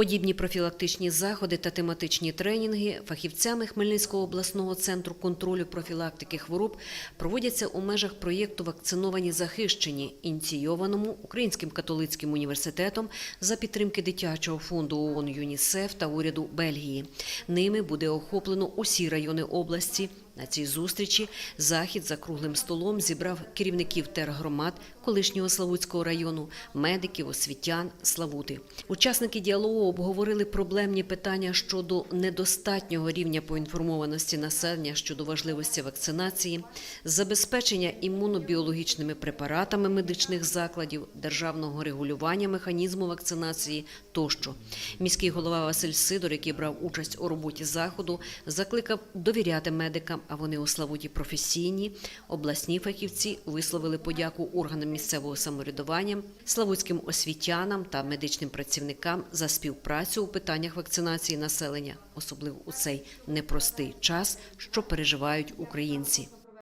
Подібні профілактичні заходи та тематичні тренінги фахівцями Хмельницького обласного центру контролю профілактики хвороб проводяться у межах проєкту Вакциновані захищені, ініційованому Українським католицьким університетом за підтримки дитячого фонду ООН ЮНІСЕФ та уряду Бельгії. Ними буде охоплено усі райони області. На цій зустрічі захід за круглим столом зібрав керівників тергромад колишнього Славутського району, медиків, освітян, Славути. Учасники діалогу обговорили проблемні питання щодо недостатнього рівня поінформованості населення щодо важливості вакцинації, забезпечення імунобіологічними препаратами медичних закладів, державного регулювання механізму вакцинації тощо. Міський голова Василь Сидор, який брав участь у роботі заходу, закликав довіряти медикам, а вони у Славуті професійні. Обласні фахівці висловили подяку органам місцевого самоврядування, славутським освітянам та медичним працівникам за співпрацю у питаннях вакцинації населення, особливо у цей непростий час, що переживають українці.